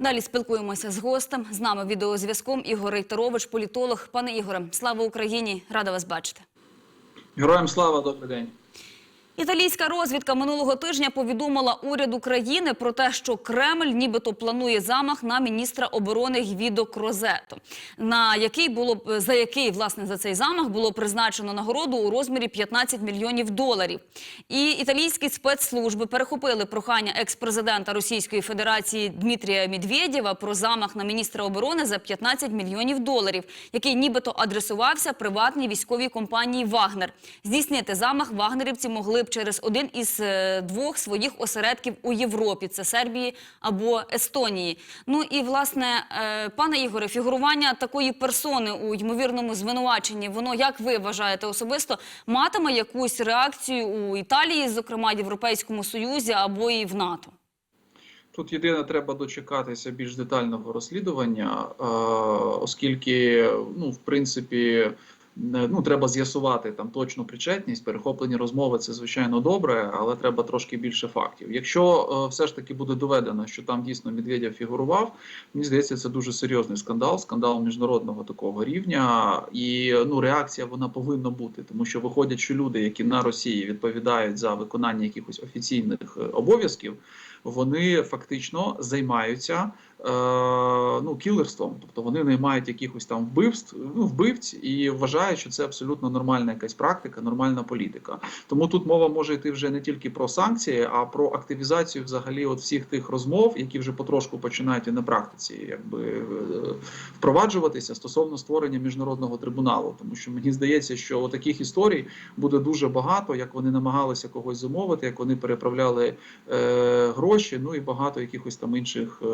Далі спілкуємося з гостем. З нами відеозв'язком Ігор Рейтерович, політолог. Пане Ігоре, слава Україні! Рада вас бачити. Героям слава, добрий день. Італійська розвідка минулого тижня повідомила уряду країни про те, що Кремль нібито планує замах на міністра оборони Гвідо Крозето, на який було за який власне за цей замах було призначено нагороду у розмірі 15 мільйонів доларів. І італійські спецслужби перехопили прохання екс-президента Російської Федерації Дмитрія Медведєва про замах на міністра оборони за 15 мільйонів доларів, який нібито адресувався приватній військовій компанії Вагнер. Здійснити замах вагнерівці могли б через один із е, двох своїх осередків у Європі: це Сербії або Естонії. Ну і власне, е, пане Ігоре, фігурування такої персони у ймовірному звинуваченні, воно як ви вважаєте особисто, матиме якусь реакцію у Італії, зокрема Європейському Союзі або і в НАТО? Тут єдине треба дочекатися більш детального розслідування, е, оскільки, ну, в принципі, ну, треба з'ясувати там точну причетність. Перехоплені розмови це звичайно добре, але треба трошки більше фактів. Якщо е, все ж таки буде доведено, що там дійсно Медведєв фігурував, мені здається, це дуже серйозний скандал, скандал міжнародного такого рівня. І ну, реакція вона повинна бути, тому що виходять, що люди, які на Росії відповідають за виконання якихось офіційних е, обов'язків. Вони фактично займаються ну, кілерством, тобто вони наймають якихось там вбивств, ну, вбивць і вважають, що це абсолютно нормальна якась практика, нормальна політика. Тому тут мова може йти вже не тільки про санкції, а про активізацію взагалі от всіх тих розмов, які вже потрошку починають і на практиці, якби е, впроваджуватися стосовно створення міжнародного трибуналу. Тому що мені здається, що таких історій буде дуже багато, як вони намагалися когось замовити, як вони переправляли е, гроші, ну і багато якихось там інших е,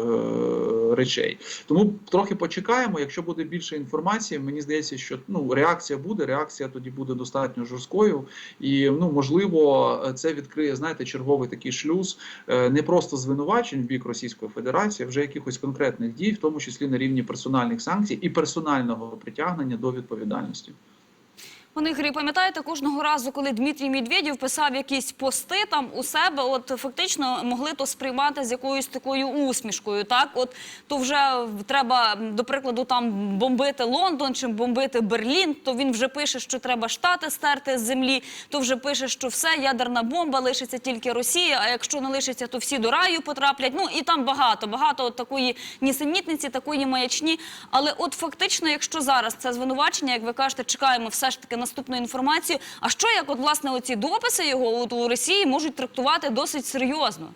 речей. Тому трохи почекаємо. Якщо буде більше інформації, мені здається, що ну реакція буде. Реакція тоді буде достатньо жорсткою, і ну можливо, це відкриє знаєте черговий такий шлюз е, не просто звинувачень в бік Російської Федерації, а вже якихось конкретних дій, в тому числі на рівні персональних санкцій і персонального притягнення до відповідальності. Пане Ігорі, пам'ятаєте, кожного разу, коли Дмитрій Медведєв писав якісь пости там у себе, от фактично могли то сприймати з якоюсь такою усмішкою. Так, от то вже треба, до прикладу, там бомбити Лондон чи бомбити Берлін, то він вже пише, що треба штати стерти з землі, то вже пише, що все, ядерна бомба, лишиться тільки Росія, а якщо не лишиться, то всі до раю потраплять. Ну і там багато, багато от такої нісенітниці, такої маячні. Але от фактично, якщо зараз це звинувачення, як ви кажете, чекаємо все ж таки наступну інформацію. А що як от власне оці дописи його от у Росії можуть трактувати досить серйозно?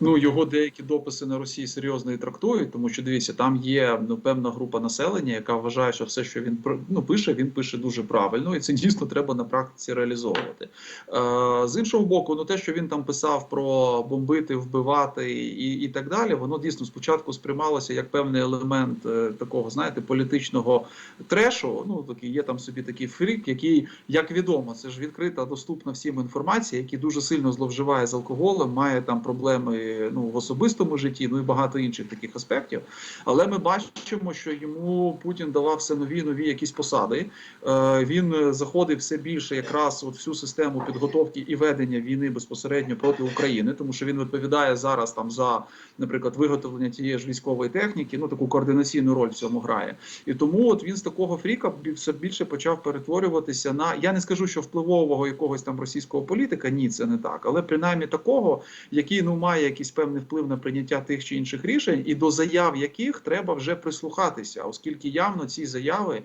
Ну його деякі дописи на Росії серйозно і трактують, тому що дивіться, там є ну певна група населення, яка вважає, що все, що він ну, пише, він пише дуже правильно, і це дійсно треба на практиці реалізовувати. Е, з іншого боку, ну те, що він там писав про бомбити, вбивати і, і так далі, воно дійсно спочатку сприймалося як певний елемент е, такого, знаєте, політичного трешу. Ну такий є там собі такий фрік, який, як відомо, це ж відкрита, доступна всім інформація, який дуже сильно зловживає з алкоголем, має там проблеми ну в особистому житті, ну і багато інших таких аспектів. Але ми бачимо, що йому Путін давав все нові нові якісь посади. Е, він заходив все більше якраз от всю систему підготовки і ведення війни безпосередньо проти України, тому що він відповідає зараз там за, наприклад, виготовлення тієї ж військової техніки. Ну таку координаційну роль в цьому грає. І тому от він з такого фріка все більше почав перетворюватися на я не скажу, що впливового якогось там російського політика. Ні, це не так, але принаймні такого, який ну має якийсь певний вплив на прийняття тих чи інших рішень, і до заяв яких треба вже прислухатися, оскільки явно ці заяви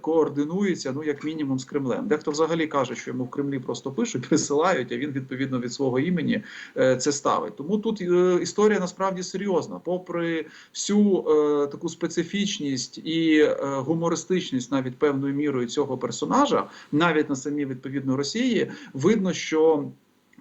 координуються, ну як мінімум, з Кремлем. Дехто взагалі каже, що йому в Кремлі просто пишуть, присилають, а він відповідно від свого імені е, це ставить. Тому тут е, історія насправді серйозна, попри всю е, таку специфічність і гумористичність, навіть певною мірою цього персонажа, навіть на самій відповідно Росії, видно, що.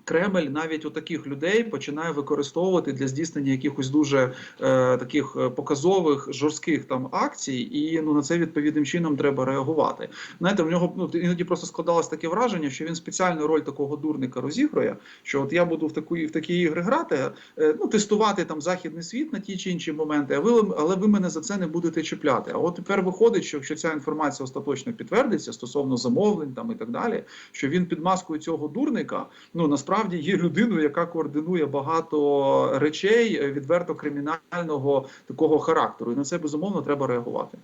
Кремль навіть у таких людей починає використовувати для здійснення якихось дуже е, таких е, показових жорстких там акцій, і ну на це відповідним чином треба реагувати. Знаєте, в нього ну іноді просто складалось таке враження, що він спеціальну роль такого дурника розігрує. Що от я буду в таку в такі ігри грати, е, ну тестувати там західний світ на ті чи інші моменти. А ви але ви мене за це не будете чіпляти. А от тепер виходить, що якщо ця інформація остаточно підтвердиться стосовно замовлень там і так далі, що він під маскою цього дурника, ну насправді насправді є людиною, яка координує багато речей відверто кримінального такого характеру, і на це безумовно треба реагувати.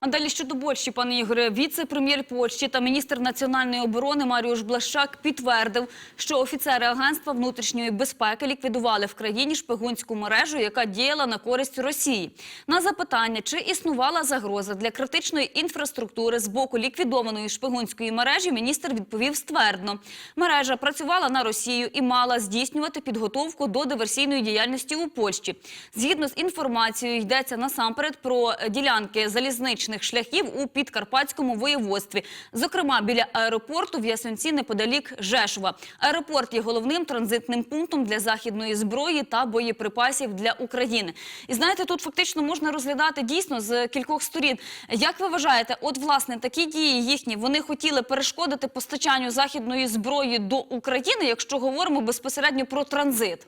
А далі щодо Польщі, пане Ігоре, віце-прем'єр Польщі та міністр національної оборони Маріуш Блащак підтвердив, що офіцери агентства внутрішньої безпеки ліквідували в країні шпигунську мережу, яка діяла на користь Росії. На запитання, чи існувала загроза для критичної інфраструктури з боку ліквідованої шпигунської мережі, міністр відповів ствердно. Мережа працювала на Росію і мала здійснювати підготовку до диверсійної діяльності у Польщі. Згідно з інформацією, йдеться насамперед про ділянки залізничних шляхів у підкарпатському воєводстві, зокрема біля аеропорту в Ясенці неподалік Жешова. Аеропорт є головним транзитним пунктом для західної зброї та боєприпасів для України. І знаєте, тут фактично можна розглядати дійсно з кількох сторін. Як ви вважаєте, от власне такі дії їхні вони хотіли перешкодити постачанню західної зброї до України, якщо говоримо безпосередньо про транзит?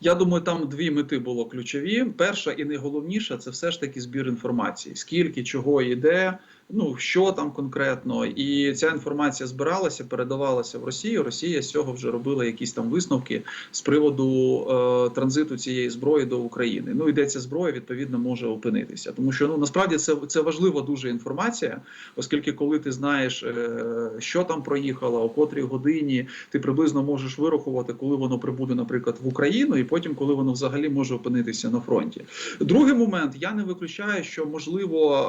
Я думаю, там дві мети було ключові. Перша і найголовніша це все ж таки збір інформації. Скільки чого йде, ну що там конкретно, і ця інформація збиралася, передавалася в Росію. Росія з цього вже робила якісь там висновки з приводу е, транзиту цієї зброї до України. Ну і де ця зброя відповідно може опинитися, тому що ну насправді це, це важлива дуже інформація, оскільки коли ти знаєш, е, що там проїхало, о котрій годині, ти приблизно можеш вирахувати, коли воно прибуде, наприклад, в Україну, і потім, коли воно взагалі може опинитися на фронті. Другий момент я не виключаю, що можливо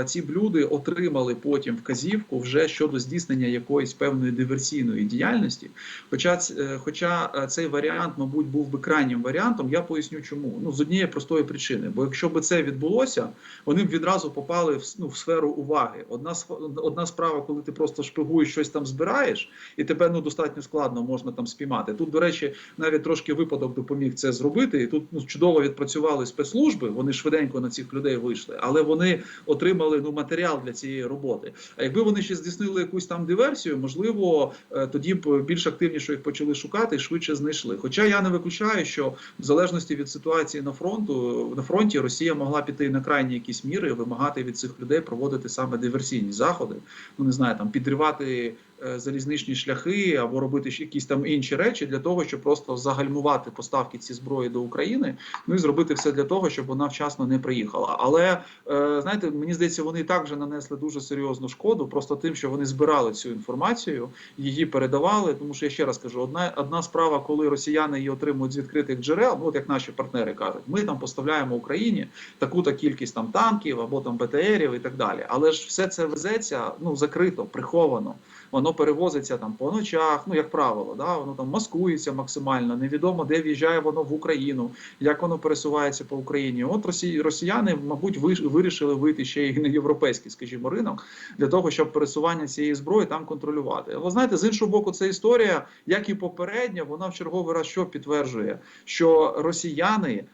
е, ці блюди отримали потім вказівку вже щодо здійснення якоїсь певної диверсійної діяльності. Хоча е, хоча е, цей варіант, мабуть, був би крайнім варіантом, я поясню, чому ну з однієї простої причини. Бо якщо б це відбулося, вони б відразу попали в, ну, в сферу уваги. Одна одна справа, коли ти просто шпигуєш щось там збираєш, і тебе ну достатньо складно можна там спіймати. Тут, до речі, навіть трошки випадок допоміг це зробити. І тут ну, чудово відпрацювали спецслужби. Вони швиденько на цих людей вийшли, але вони отримали ну матеріал для цієї роботи. А якби вони ще здійснили якусь там диверсію, можливо, е, тоді б більш активніше їх почали шукати і швидше знайшли. Хоча я не виключаю, що в залежності від ситуації на фронту на фронті Росія могла піти на крайні якісь міри, вимагати від цих людей проводити саме диверсійні заходи. Ну не знаю, там підривати залізничні шляхи або робити якісь там інші речі для того, щоб просто загальмувати поставки ці зброї до України. Ну і зробити все для того, щоб вона вчасно не приїхала. Але е, знаєте, мені здається, вони і так вже нанесли дуже серйозну шкоду, просто тим, що вони збирали цю інформацію, її передавали. Тому що я ще раз кажу, одна одна справа, коли росіяни її отримують з відкритих джерел, ну от як наші партнери кажуть, ми там поставляємо Україні таку-то кількість там танків або там БТРів і так далі. Але ж все це везеться ну закрито, приховано. Воно перевозиться там по ночах, ну як правило, да воно там маскується максимально. Невідомо де в'їжджає воно в Україну, як воно пересувається по Україні. От росі... росіяни, мабуть, вирішили вийти ще й на європейський, скажімо, ринок для того, щоб пересування цієї зброї там контролювати. Але знаєте, з іншого боку, ця історія, як і попередня, вона в черговий раз що підтверджує, що росіяни.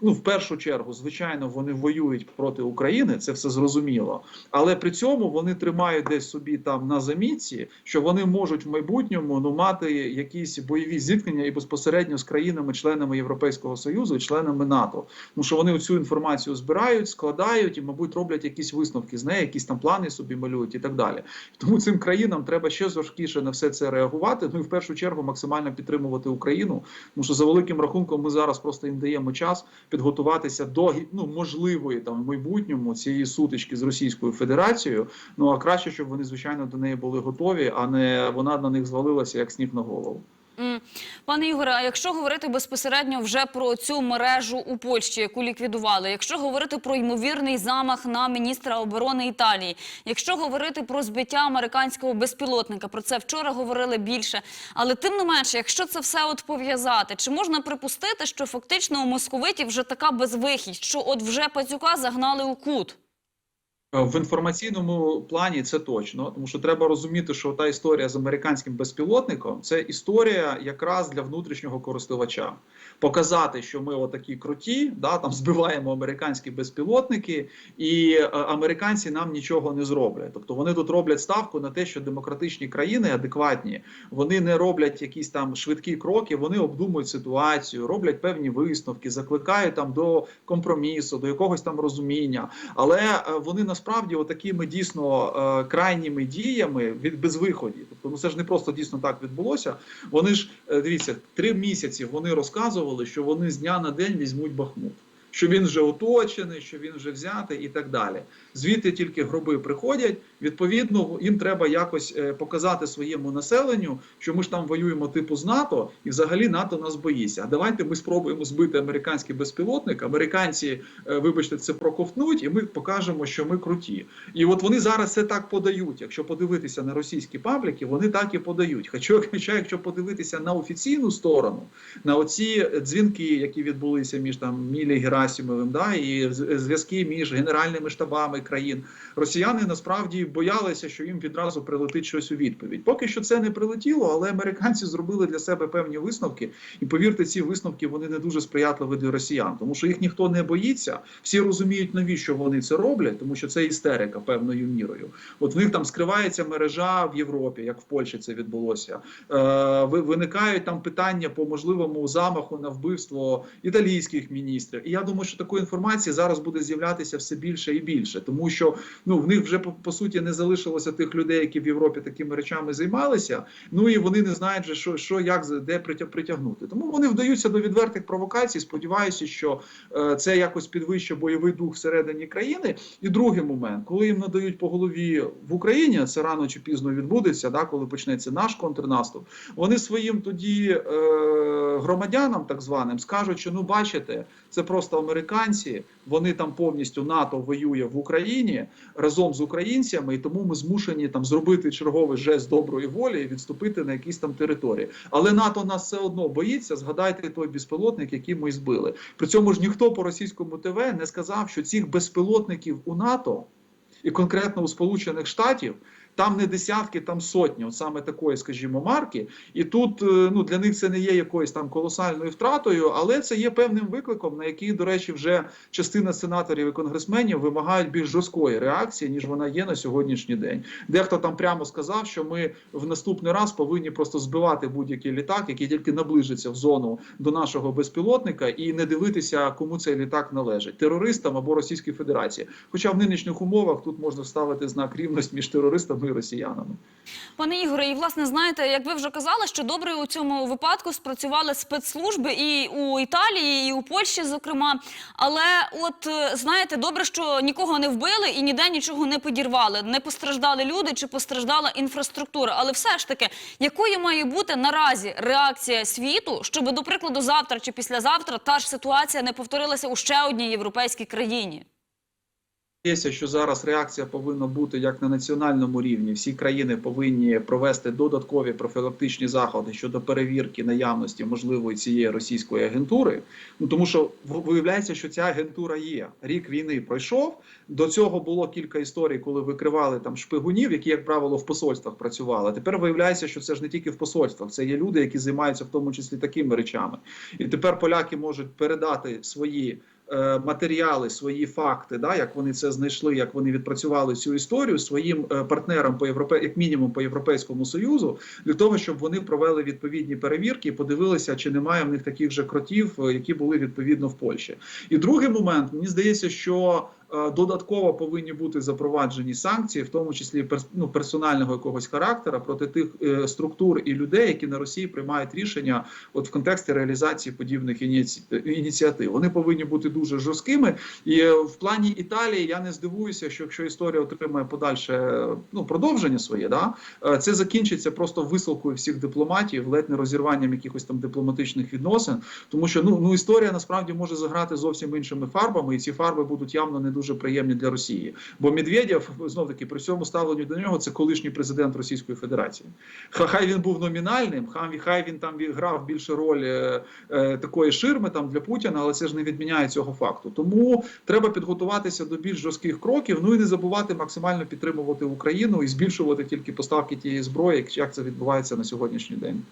Ну, в першу чергу, звичайно, вони воюють проти України, це все зрозуміло. Але при цьому вони тримають десь собі там на замітці, що вони можуть в майбутньому ну мати якісь бойові зіткнення і безпосередньо з країнами-членами Європейського союзу і членами НАТО. Тому що вони цю інформацію збирають, складають і, мабуть, роблять якісь висновки з неї, якісь там плани собі малюють і так далі. Тому цим країнам треба ще жорсткіше на все це реагувати. Ну і в першу чергу максимально підтримувати Україну. Тому що за великим рахунком ми зараз просто їм даємо час підготуватися до ну можливої там в майбутньому цієї сутички з Російською Федерацією. Ну а краще, щоб вони звичайно до неї були готові, а не вона на них звалилася як сніг на голову. Пане Ігоре, а якщо говорити безпосередньо вже про цю мережу у Польщі, яку ліквідували, якщо говорити про ймовірний замах на міністра оборони Італії, якщо говорити про збиття американського безпілотника, про це вчора говорили більше. Але тим не менше, якщо це все от пов'язати, чи можна припустити, що фактично у московитів вже така безвихідь, що от вже пацюка загнали у кут? Е, В інформаційному плані це точно, тому що треба розуміти, що та історія з американським безпілотником це історія якраз для внутрішнього користувача. Показати, що ми отакі круті, да там збиваємо американські безпілотники, і е, американці нам нічого не зроблять. Тобто вони тут роблять ставку на те, що демократичні країни адекватні, вони не роблять якісь там швидкі кроки, вони обдумують ситуацію, роблять певні висновки, закликають там до компромісу, до якогось там розуміння, але е, вони на насправді отакими дійсно е, крайніми діями від безвиході. Тобто, ну це ж не просто дійсно так відбулося. Вони ж е, дивіться, три місяці вони розказували, що вони з дня на день візьмуть Бахмут. Що він вже оточений, що він вже взятий і так далі. Звідти тільки гроби приходять. Відповідно, їм треба якось е, показати своєму населенню, що ми ж там воюємо типу з НАТО, і взагалі НАТО нас боїться. А давайте ми спробуємо збити американський безпілотник. Американці, е, вибачте, це проковтнуть, і ми покажемо, що ми круті. І от вони зараз це так подають. Якщо подивитися на російські пабліки, вони так і подають. Хоча, хоча якщо подивитися на офіційну сторону, на оці дзвінки, які відбулися між там Мілі Герасимовим, да і зв'язки між генеральними штабами країн, росіяни насправді боялися, що їм відразу прилетить щось у відповідь. Поки що це не прилетіло, але американці зробили для себе певні висновки. І повірте, ці висновки вони не дуже сприятливі для росіян, тому що їх ніхто не боїться. Всі розуміють, навіщо вони це роблять, тому що це істерика певною мірою. От в них там скривається мережа в Європі, як в Польщі це відбулося. Е, ви- виникають там питання по можливому замаху на вбивство італійських міністрів. І я думаю, що такої інформації зараз буде з'являтися все більше і більше, тому що ну в них вже по, по суті не залишилося тих людей, які в Європі такими речами займалися. Ну і вони не знають, же, що, що як де притя- притягнути. Тому вони вдаються до відвертих провокацій. Сподіваюся, що е, це якось підвищує бойовий дух всередині країни. І другий момент, коли їм надають по голові в Україні, це рано чи пізно відбудеться, да, коли почнеться наш контрнаступ. Вони своїм тоді е, громадянам, так званим, скажуть, що ну бачите, це просто американці. Вони там повністю НАТО воює в Україні разом з українцями, і тому ми змушені там зробити черговий жест доброї волі і відступити на якісь там території. Але НАТО нас все одно боїться. Згадайте той безпілотник, який ми збили. При цьому ж ніхто по російському ТВ не сказав, що цих безпілотників у НАТО і конкретно у Сполучених Штатів. Там не десятки, там сотні, от саме такої, скажімо, марки. І тут е, ну для них це не є якоюсь там колосальною втратою, але це є певним викликом, на який, до речі, вже частина сенаторів і конгресменів вимагають більш жорсткої реакції, ніж вона є на сьогоднішній день. Дехто там прямо сказав, що ми в наступний раз повинні просто збивати будь-який літак, який тільки наближиться в зону до нашого безпілотника, і не дивитися, кому цей літак належить терористам або Російській Федерації. Хоча в нинішніх умовах тут можна ставити знак рівності між терористами і росіянами. Пане Ігоре, і власне знаєте, як ви вже казали, що добре у цьому випадку спрацювали спецслужби і у Італії, і у Польщі, зокрема. Але от е, знаєте, добре, що нікого не вбили і ніде нічого не підірвали. Не постраждали люди чи постраждала інфраструктура. Але все ж таки, якою має бути наразі реакція світу, щоб, до прикладу, завтра чи післязавтра та ж ситуація не повторилася у ще одній європейській країні? Здається, що зараз реакція повинна бути як на національному рівні. Всі країни повинні провести додаткові профілактичні заходи щодо перевірки наявності можливої цієї російської агентури. Ну тому що виявляється, що ця агентура є. Рік війни пройшов. До цього було кілька історій, коли викривали там шпигунів, які, як правило, в посольствах працювали. Тепер виявляється, що це ж не тільки в посольствах, це є люди, які займаються в тому числі такими речами. І тепер поляки можуть передати свої матеріали, свої факти, да, як вони це знайшли, як вони відпрацювали цю історію своїм е, партнерам по європе, як мінімум по європейському союзу, для того, щоб вони провели відповідні перевірки і подивилися, чи немає в них таких же кротів, е, які були відповідно в Польщі. І другий момент, мені здається, що е, додатково повинні бути запроваджені санкції, в тому числі ну, персонального якогось характера проти тих е, структур і людей, які на Росії приймають рішення от в контексті реалізації подібних ініці- ініціатив. Вони повинні бути дуже жорсткими. І е, в плані Італії я не здивуюся, що якщо історія отримає подальше е, ну продовження своє, да е, це закінчиться просто висилкою всіх дипломатів, ледь не розірванням якихось там дипломатичних відносин, тому що ну ну історія насправді може заграти зовсім іншими фарбами, і ці фарби будуть явно не дуже приємні для Росії. Бо Медведєв знов таки при всьому ставленню до нього це колишній президент Російської Федерації. Ха- Хай він був номінальним, хай, хай він там грав більше роль е, е, такої ширми там для Путіна, але це ж не відміняє цього факту. Тому треба підготуватися до більш жорстких кроків. Ну і не забувати максимально підтримувати Україну і збільшувати тільки поставки тієї зброї, як це відбувається на сьогоднішній день.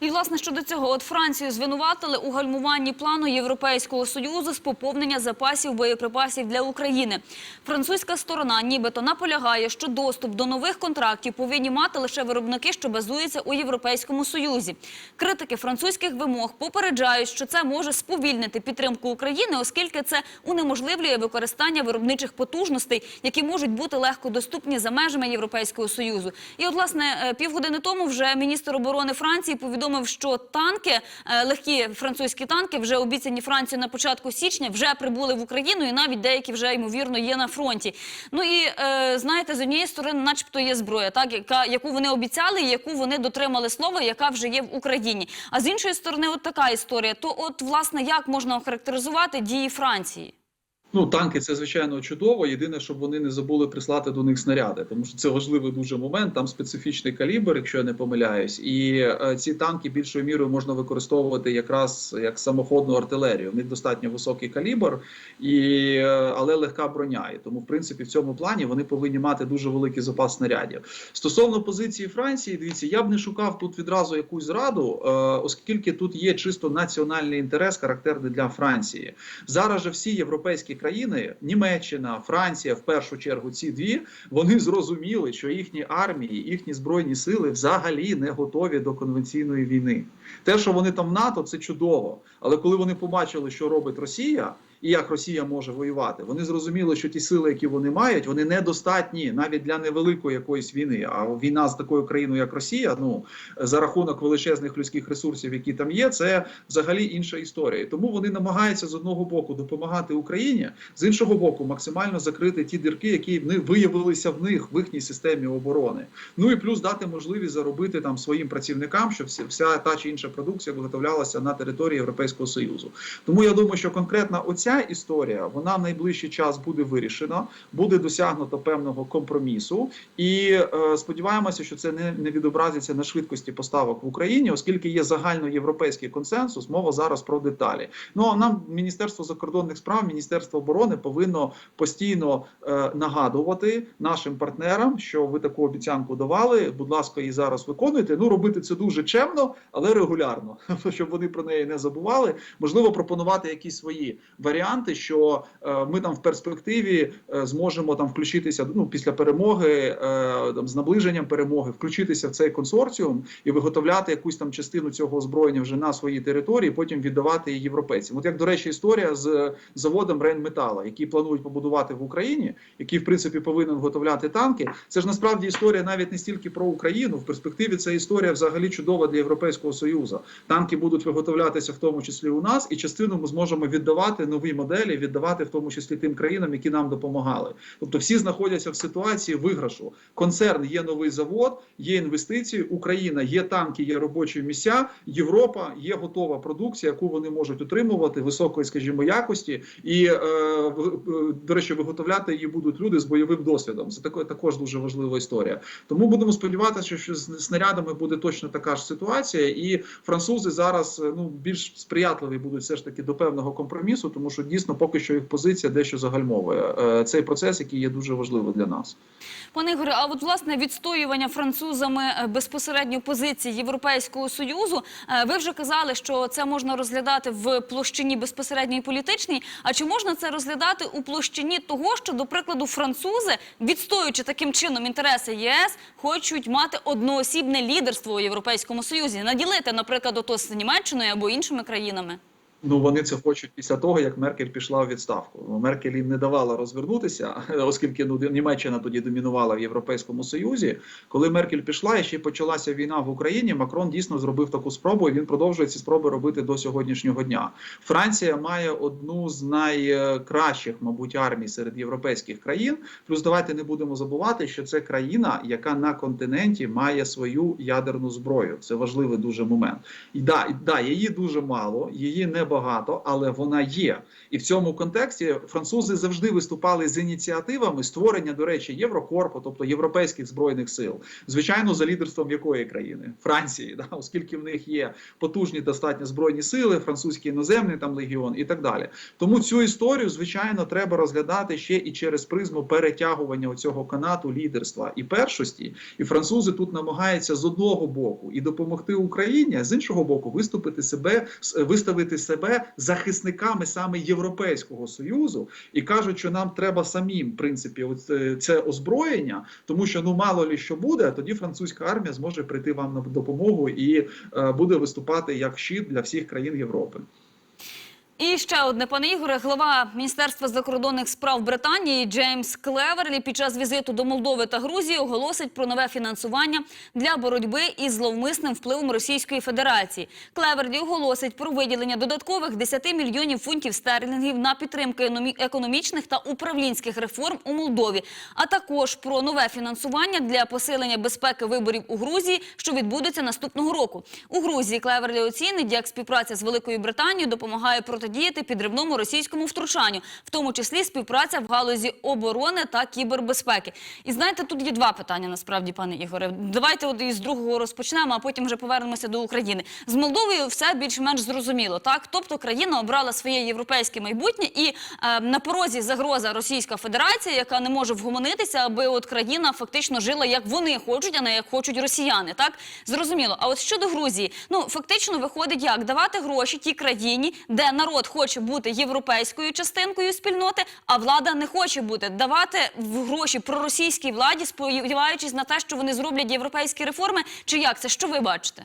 І власне щодо цього, от Францію звинуватили у гальмуванні плану Європейського союзу з поповнення запасів боєприпасів для України. Французька сторона, нібито наполягає, що доступ до нових контрактів повинні мати лише виробники, що базуються у Європейському Союзі. Критики французьких вимог попереджають, що це може сповільнити підтримку України, оскільки це унеможливлює використання виробничих потужностей, які можуть бути легко доступні за межами Європейського союзу. І от власне е, півгодини тому вже міністр оборони Франції повідомив, що танки, е, легкі французькі танки, вже обіцяні Францію на початку січня, вже прибули в Україну, і навіть деякі вже ймовірно є на фронті. Ну і е, знаєте, з однієї сторони, начебто, є зброя, так яка яку вони обіцяли, яку вони дотримали слова, яка вже є в Україні. А з іншої сторони, от така історія. То, от власне, як можна охарактеризувати дії Франції? Ну, танки це звичайно чудово. Єдине, щоб вони не забули прислати до них снаряди, тому що це важливий дуже момент. Там специфічний калібр, якщо я не помиляюсь, і е, ці танки більшою мірою можна використовувати якраз як самоходну артилерію. В них достатньо високий калібр, і е, але легка броня. І тому, в принципі, в цьому плані вони повинні мати дуже великий запас снарядів. Стосовно позиції Франції, дивіться, я б не шукав тут відразу якусь зраду, е, оскільки тут є чисто національний інтерес, характерний для Франції. Зараз же всі європейські країни, Німеччина, Франція, в першу чергу, ці дві, вони зрозуміли, що їхні армії, їхні збройні сили взагалі не готові до конвенційної війни. Те, що вони там в НАТО, це чудово. Але коли вони побачили, що робить Росія. І як Росія може воювати, вони зрозуміли, що ті сили, які вони мають, вони недостатні навіть для невеликої якоїсь війни. А війна з такою країною, як Росія, ну за рахунок величезних людських ресурсів, які там є, це взагалі інша історія. Тому вони намагаються з одного боку допомагати Україні, з іншого боку, максимально закрити ті дірки, які виявилися в них в їхній системі оборони. Ну і плюс дати можливість заробити там своїм працівникам, щоб вся, та чи інша продукція виготовлялася на території Європейського союзу. Тому я думаю, що конкретно оця історія вона в найближчий час буде вирішена, буде досягнуто певного компромісу, і е, сподіваємося, що це не, не відобразиться на швидкості поставок в Україні, оскільки є загальноєвропейський консенсус. Мова зараз про деталі. Ну а нам Міністерство закордонних справ, Міністерство оборони повинно постійно е, нагадувати нашим партнерам, що ви таку обіцянку давали. Будь ласка, її зараз виконуйте. Ну робити це дуже чемно, але регулярно, щоб вони про неї не забували. Можливо, пропонувати якісь свої варіанти, що е, ми там в перспективі е, зможемо там включитися ну після перемоги, е, там з наближенням перемоги, включитися в цей консорціум і виготовляти якусь там частину цього озброєння вже на своїй території, потім віддавати її європейцям. От як до речі, історія з заводом Рейнметала, який планують побудувати в Україні, який в принципі повинен виготовляти танки. Це ж насправді історія навіть не стільки про Україну. В перспективі це історія взагалі чудова для Європейського союзу. Танки будуть виготовлятися в тому числі у нас, і частину ми зможемо віддавати нові моделі, віддавати в тому числі тим країнам, які нам допомагали. Тобто, всі знаходяться в ситуації виграшу. Концерн є новий завод, є інвестиції. Україна є танки, є робочі місця. Європа є готова продукція, яку вони можуть отримувати високої, скажімо, якості, і е, до речі, виготовляти її будуть люди з бойовим досвідом. Це тако- також дуже важлива історія. Тому будемо сподіватися, що з снарядами буде точно така ж ситуація, і французи зараз е, ну більш сприятливі будуть все ж таки до певного компромісу, тому що дійсно поки що їх позиція дещо загальмовує е, цей процес, який є дуже важливий для нас. Пане Ігоре, а от власне відстоювання французами е, безпосередньо позиції Європейського союзу. е, Ви вже казали, що це можна розглядати в площині безпосередньо і політичній. А чи можна це розглядати у площині того, що, до прикладу, французи, відстоюючи таким чином інтереси ЄС, хочуть мати одноосібне лідерство у Європейському Союзі, наділити, наприклад, ото з Німеччиною або іншими країнами? Ну вони це хочуть після того, як Меркель пішла у відставку. Ну, Меркель їм не давала розвернутися, оскільки ну Німеччина тоді домінувала в Європейському Союзі. Коли Меркель пішла і ще почалася війна в Україні, Макрон дійсно зробив таку спробу, і він продовжує ці спроби робити до сьогоднішнього дня. Франція має одну з найкращих, мабуть, армій серед європейських країн. Плюс давайте не будемо забувати, що це країна, яка на континенті має свою ядерну зброю. Це важливий дуже момент. І да, і да, її дуже мало, її не небагато, але вона є. І в цьому контексті французи завжди виступали з ініціативами створення, до речі, Єврокорпу, тобто європейських збройних сил, звичайно, за лідерством якої країни Франції, да, оскільки в них є потужні достатньо збройні сили, французький іноземний там легіон і так далі. Тому цю історію, звичайно, треба розглядати ще і через призму перетягування цього канату лідерства і першості. І французи тут намагаються з одного боку і допомогти Україні, а з іншого боку, виступити себе, виставити себе захисниками саме Європейського союзу і кажуть, що нам треба самим, в принципі, е, це озброєння, тому що ну мало лі що буде, а тоді французька армія зможе прийти вам на допомогу і е, буде виступати як щит для всіх країн Європи. І ще одне, пане Ігоре, глава Міністерства закордонних справ Британії Джеймс Клеверлі під час візиту до Молдови та Грузії оголосить про нове фінансування для боротьби із зловмисним впливом Російської Федерації. Клеверлі оголосить про виділення додаткових 10 мільйонів фунтів стерлінгів на підтримку економічних та управлінських реформ у Молдові, а також про нове фінансування для посилення безпеки виборів у Грузії, що відбудеться наступного року. У Грузії Клеверлі оцінить, як співпраця з Великою Британією допомагає протидіяти підривному російському втручанню, в тому числі співпраця в галузі оборони та кібербезпеки. І знаєте, тут є два питання насправді, пане Ігоре. Давайте от із другого розпочнемо, а потім вже повернемося до України. З Молдовою все більш-менш зрозуміло. Так, тобто країна обрала своє європейське майбутнє, і е, на порозі загроза Російська Федерація, яка не може вгомонитися, аби от країна фактично жила як вони хочуть, а не як хочуть росіяни. Так зрозуміло. А от щодо Грузії, ну фактично виходить як давати гроші тій країні, де народ хоче бути європейською частинкою спільноти, а влада не хоче бути. Давати в гроші проросійській владі, сподіваючись на те, що вони зроблять європейські реформи. Чи як це? Що ви бачите?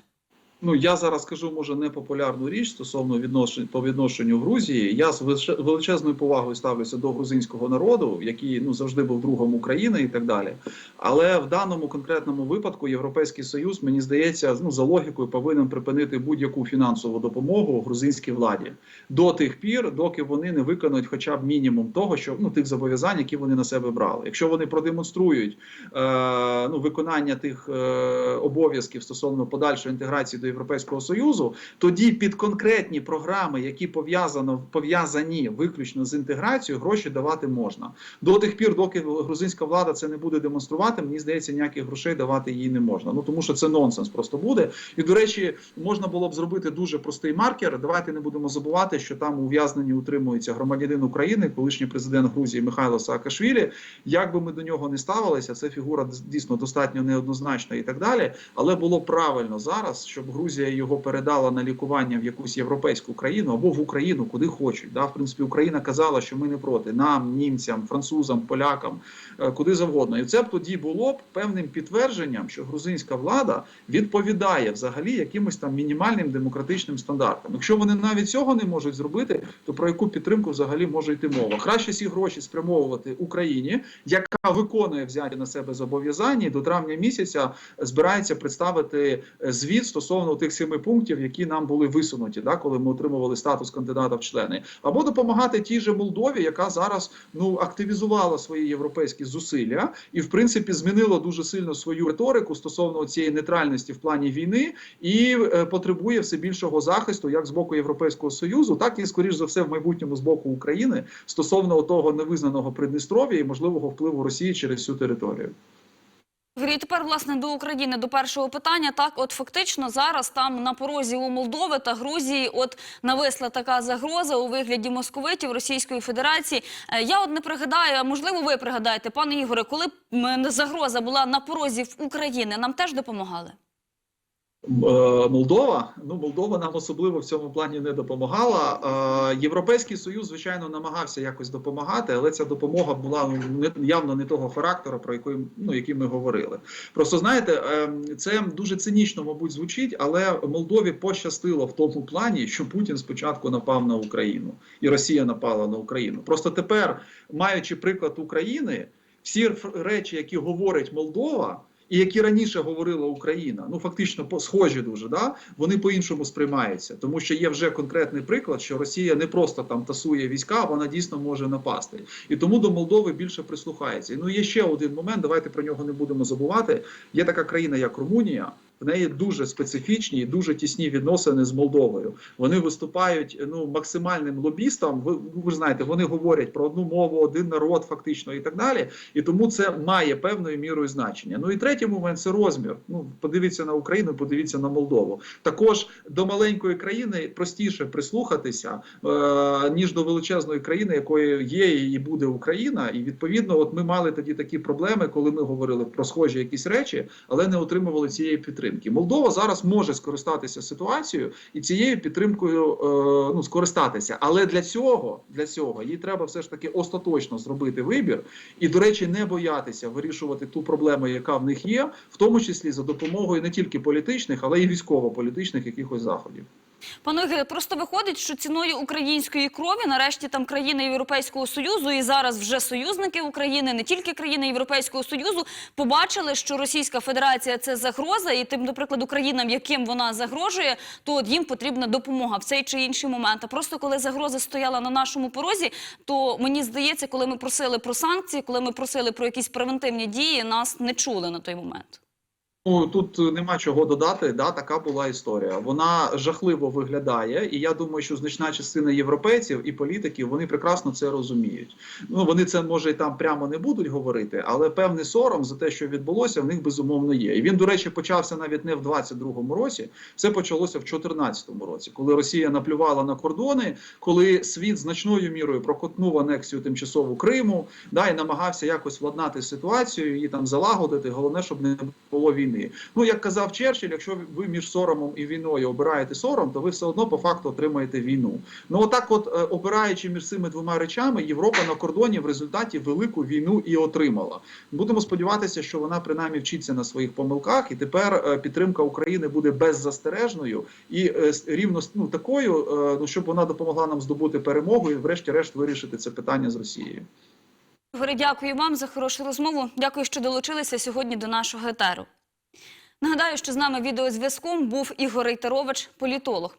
Ну я зараз скажу, може, непопулярну річ стосовно відношень по відношенню Грузії. Я з величе- величезною повагою ставлюся до грузинського народу, який ну завжди був другом України і так далі. Але в даному конкретному випадку Європейський Союз, мені здається, ну за логікою повинен припинити будь-яку фінансову допомогу грузинській владі до тих пір, доки вони не виконують хоча б мінімум того, що ну тих зобов'язань, які вони на себе брали. Якщо вони продемонструють е, ну виконання тих е, обов'язків стосовно подальшої інтеграції до Європейського союзу, тоді під конкретні програми, які пов'язано пов'язані виключно з інтеграцією, гроші давати можна. До тих пір, доки грузинська влада це не буде демонструвати, мені здається, ніяких грошей давати їй не можна. Ну тому що це нонсенс просто буде. І до речі, можна було б зробити дуже простий маркер. Давайте не будемо забувати, що там ув'язнені утримується громадянин України, колишній президент Грузії Михайло Саакашвілі. Як би ми до нього не ставилися, це фігура дійсно достатньо неоднозначна і так далі. Але було правильно зараз, щоб Грузія його передала на лікування в якусь європейську країну або в Україну, куди хочуть. Да, в принципі, Україна казала, що ми не проти нам, німцям, французам, полякам, е, куди завгодно. І це б тоді було б певним підтвердженням, що грузинська влада відповідає взагалі якимось там мінімальним демократичним стандартам. Якщо вони навіть цього не можуть зробити, то про яку підтримку взагалі може йти мова? Краще ці гроші спрямовувати Україні, яка виконує взяті на себе зобов'язання і до травня місяця збирається представити е, звіт стосовно тих семи пунктів, які нам були висунуті, да, коли ми отримували статус кандидата в члени, або допомагати тій же Молдові, яка зараз ну активізувала свої європейські зусилля і, в принципі, змінила дуже сильно свою риторику стосовно цієї нейтральності в плані війни і е, потребує все більшого захисту, як з боку Європейського союзу, так і скоріш за все в майбутньому з боку України стосовно того невизнаного Придністров'я і можливого впливу Росії через всю територію. І тепер, власне, до України, до першого питання. Так, от фактично зараз там на порозі у Молдови та Грузії от нависла така загроза у вигляді московитів Російської Федерації. Е, Я от не пригадаю, а можливо ви пригадаєте, пане Ігоре, коли загроза була на порозі в України, нам теж допомагали? Е, Молдова, ну Молдова нам особливо в цьому плані не допомагала. Е, Європейський союз, звичайно, намагався якось допомагати, але ця допомога була ну, явно не того характеру, про який, ну, який ми говорили. Просто знаєте, е, це дуже цинічно, мабуть, звучить, але Молдові пощастило в тому плані, що Путін спочатку напав на Україну, і Росія напала на Україну. Просто тепер, маючи приклад України, всі речі, які говорить Молдова. І які раніше говорила Україна, ну фактично схожі дуже, да вони по-іншому сприймаються, тому що є вже конкретний приклад, що Росія не просто там тасує війська, вона дійсно може напасти. І тому до Молдови більше прислухається. Ну є ще один момент. Давайте про нього не будемо забувати. Є така країна, як Румунія. В неї дуже специфічні і дуже тісні відносини з Молдовою. Вони виступають ну максимальним лобістом. Ви, ви знаєте, вони говорять про одну мову, один народ, фактично і так далі. І тому це має певною мірою значення. Ну і третій момент це розмір. Ну подивіться на Україну, подивіться на Молдову. Також до маленької країни простіше прислухатися е, ніж до величезної країни, якою є і буде Україна. І відповідно, от ми мали тоді такі проблеми, коли ми говорили про схожі якісь речі, але не отримували цієї підтримки. Молдова зараз може скористатися ситуацією і цією підтримкою е, ну скористатися. Але для цього для цього їй треба все ж таки остаточно зробити вибір і, до речі, не боятися вирішувати ту проблему, яка в них є, в тому числі за допомогою не тільки політичних, але й військово-політичних якихось заходів. Пане Ігоре, просто виходить, що ціною української крові нарешті там країни Європейського Союзу і зараз вже союзники України, не тільки країни Європейського Союзу, побачили, що Російська Федерація це загроза, і тим, до прикладу, країнам, яким вона загрожує, то от їм потрібна допомога в цей чи інший момент. А просто коли загроза стояла на нашому порозі, то мені здається, коли ми просили про санкції, коли ми просили про якісь превентивні дії, нас не чули на той момент. Ну тут нема чого додати. Да, така була історія. Вона жахливо виглядає, і я думаю, що значна частина європейців і політиків вони прекрасно це розуміють. Ну вони це може і там прямо не будуть говорити, але певний сором за те, що відбулося, в них безумовно є. І він, до речі, почався навіть не в 22-му році. Все почалося в 14-му році, коли Росія наплювала на кордони, коли світ значною мірою прокотнув анексію тимчасову Криму, да і намагався якось владнати ситуацію, її там залагодити. Головне, щоб не було війни. Ну як казав Черчилль, якщо ви між соромом і війною обираєте сором, то ви все одно по факту отримаєте війну. Ну отак, от е, обираючи між цими двома речами, Європа на кордоні в результаті велику війну і отримала. Будемо сподіватися, що вона принаймні вчиться на своїх помилках, і тепер е, підтримка України буде беззастережною і е, рівно ну, такою, ну щоб вона допомогла нам здобути перемогу і, врешті-решт, вирішити це питання з Росією. Дякую вам за хорошу розмову. Дякую, що долучилися сьогодні до нашого етеру. Нагадаю, що з нами відеозв'язком був Ігор Рейтерович, політолог.